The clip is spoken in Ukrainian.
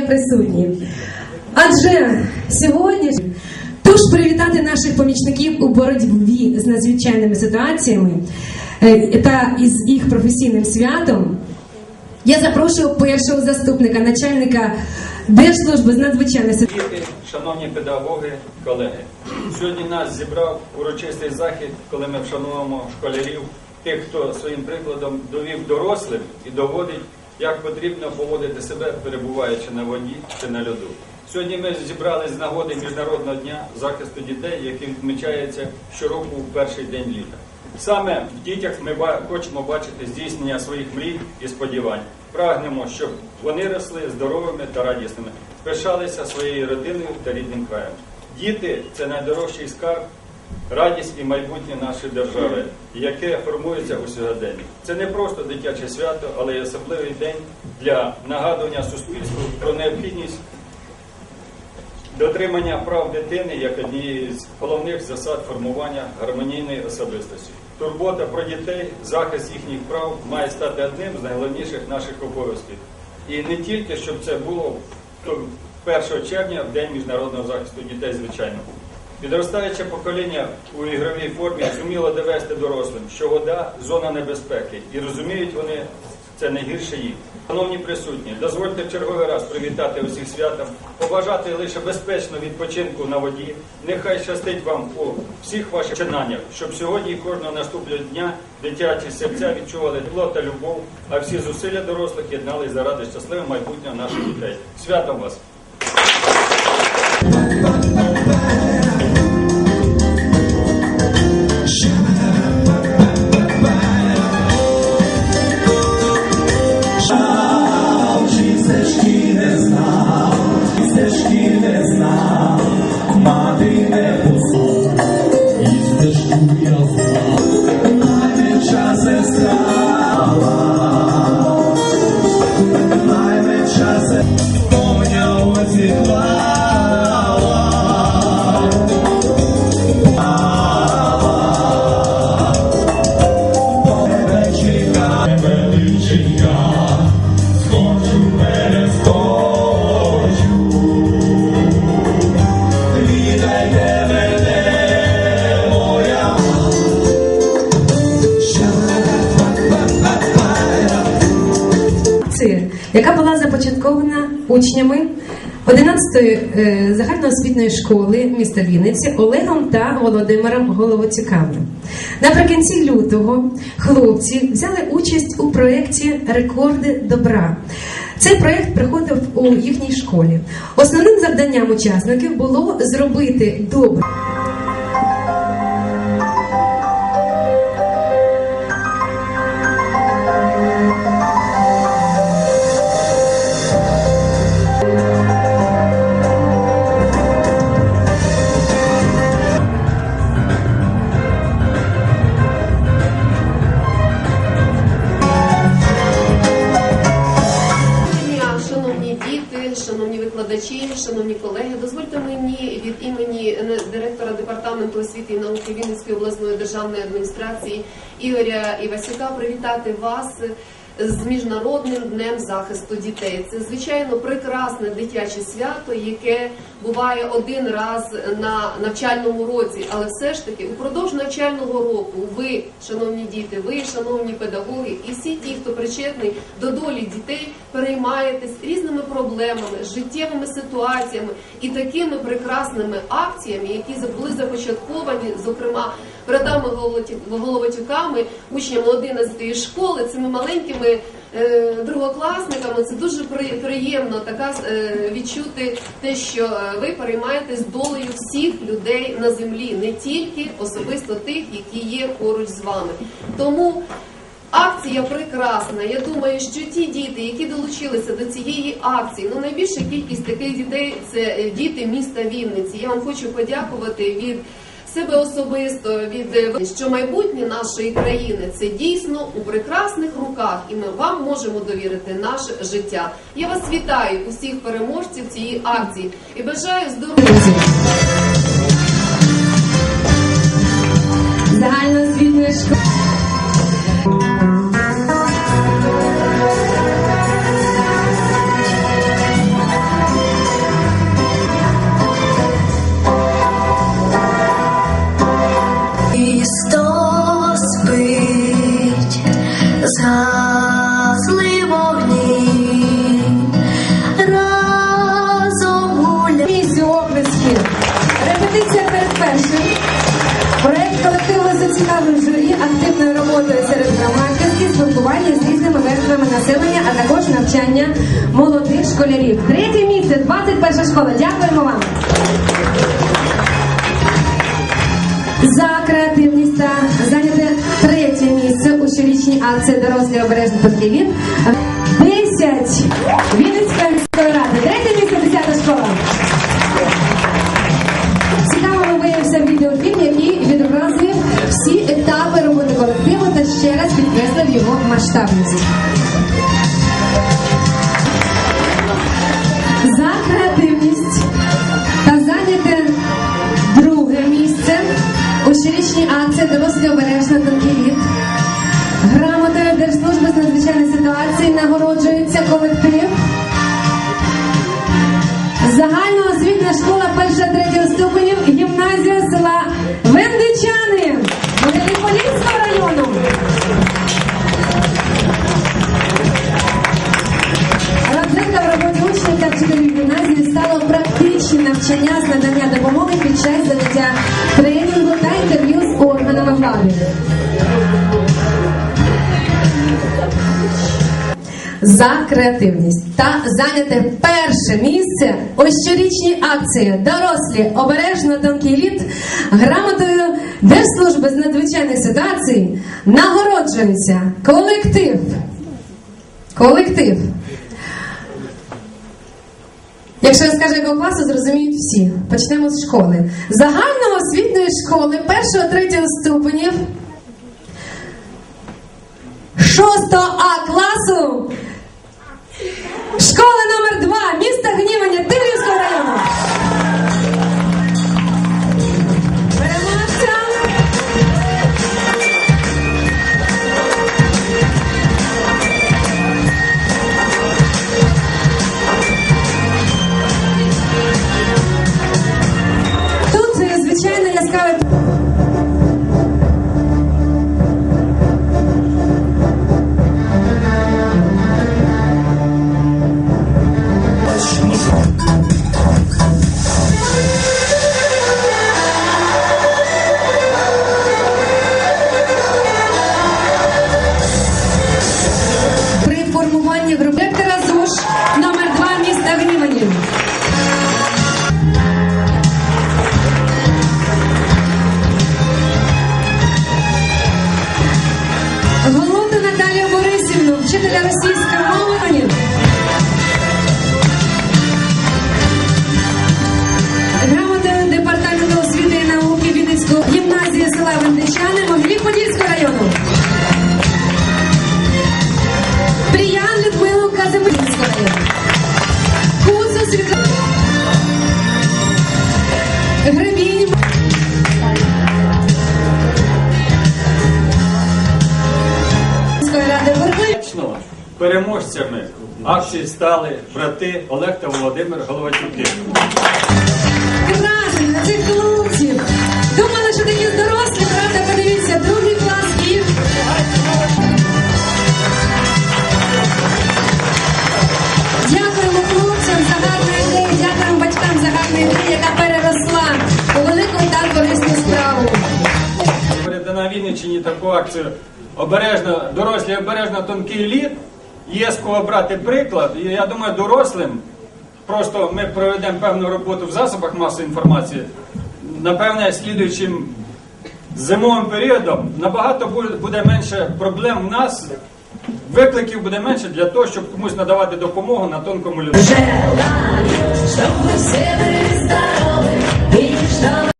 присутні. Адже сьогодні тож привітати наших помічників у боротьбі з надзвичайними ситуаціями е, та із їх професійним святом. Я запрошую першого заступника начальника Держслужби з надзвичайних ситуацій. Шановні педагоги, колеги, сьогодні нас зібрав урочистий захід, коли ми вшануємо школярів, тих, хто своїм прикладом довів дорослим і доводить, як потрібно поводити себе, перебуваючи на воді чи на льоду. Сьогодні ми зібрались з нагоди Міжнародного дня захисту дітей, який відмічається щороку у перший день літа. Саме в дітях ми хочемо бачити здійснення своїх мрій і сподівань. Прагнемо, щоб вони росли здоровими та радісними, пишалися своєю родиною та рідним краєм. Діти це найдорожчий скарб, радість і майбутнє нашої держави, яке формується у сьогоденні. Це не просто дитяче свято, але й особливий день для нагадування суспільству про необхідність Дотримання прав дитини як однієї з головних засад формування гармонійної особистості. Турбота про дітей, захист їхніх прав має стати одним з найголовніших наших обов'язків. І не тільки щоб це було 1 червня, в День міжнародного захисту дітей, звичайно. Підростаюче покоління у ігровій формі зуміло довести дорослим, що вода зона небезпеки, і розуміють вони це не гірше їх. Шановні присутні, дозвольте в черговий раз привітати усіх святом, побажати лише безпечного відпочинку на воді. Нехай щастить вам у всіх ваших чинаннях, щоб сьогодні і кожного наступного дня дитячі серця відчували тепло та любов, а всі зусилля дорослих єднались заради щасливого майбутнього наших дітей. Святом вас! Яка була започаткована учнями 11-ї е, загальноосвітньої школи міста Вінниці Олегом та Володимиром Головоцюками. Наприкінці лютого хлопці взяли участь у проєкті Рекорди добра. Цей проєкт приходив у їхній школі. Основним завданням учасників було зробити добре. Викладачі, шановні колеги, дозвольте мені від імені е, директора департаменту освіти і науки Вінницької обласної державної адміністрації Ігоря Івасюка привітати вас з міжнародним днем захисту дітей. Це звичайно прекрасне дитяче свято, яке буває один раз на навчальному році, але все ж таки упродовж навчального року ви, шановні діти, ви, шановні педагоги, і всі ті, хто причетний до долі дітей, переймаєтесь різними проблемами, життєвими ситуаціями і такими прекрасними акціями, які були започатковані, зокрема братами Головотюками, учнями 11 школи, цими маленькими е, другокласниками. Це дуже приємно така е, відчути те, що е, ви переймаєтесь долею всіх людей на землі, не тільки особисто тих, які є поруч з вами. Тому. Акція прекрасна. Я думаю, що ті діти, які долучилися до цієї акції, ну найбільша кількість таких дітей це діти міста Вінниці. Я вам хочу подякувати від себе особисто, від е, що майбутнє нашої країни це дійсно у прекрасних руках, і ми вам можемо довірити наше життя. Я вас вітаю усіх переможців цієї акції і бажаю здоров'я. Загальноосвітньої школи. Навчання молодих школярів. Третє місце, 21 школа. Дякуємо вам. За креативність та зайняте третє місце у щорічній акції дорослі обережно потрібні. 10 Вінницької міської ради. Третє місце, 10 школа. Цікавим виявився відеофільм, який відобразує всі етапи роботи колективу та ще раз підкреслив його масштабність. Навчання з надання допомоги під час заняття тренінгу та інтерв'ю з органами влади. За креативність та зайняте перше місце у щорічній акції Дорослі обережно тонкий лід грамотою Держслужби з надзвичайних ситуацій нагороджується колектив. Колектив. Якщо я скажу якого класу, зрозуміють всі. Почнемо з школи. Загальноосвітньої школи першого третього ступенів 6 А класу Школа номер 2 міста Гнівання Тиврівського району. Вчителя російської мови. Грамотою департаменту освіти і науки Вінницької гімназії села Вендичани Могилів-Подільського району. Приян Людмилу Казимирського району. Куцу Світлану. Гребінь. Ради Бурли. Переможцями акції стали брати Олег та Володимир Головатюки. Враження на цих хлопців. Думали, що такі дорослі, правда, подивіться, другий клас і. Дякуємо хлопцям за гарну ідею, дякуємо батькам за гарну ідею, яка переросла у велику та корисну справу. Вінниччині таку акцію обережно, дорослі обережно тонкий лід. Є з кого брати приклад. І я думаю, дорослим просто ми проведемо певну роботу в засобах масової інформації. Напевне, слідуючим зимовим періодом набагато буде менше проблем в нас. Викликів буде менше для того, щоб комусь надавати допомогу на тонкому льоду.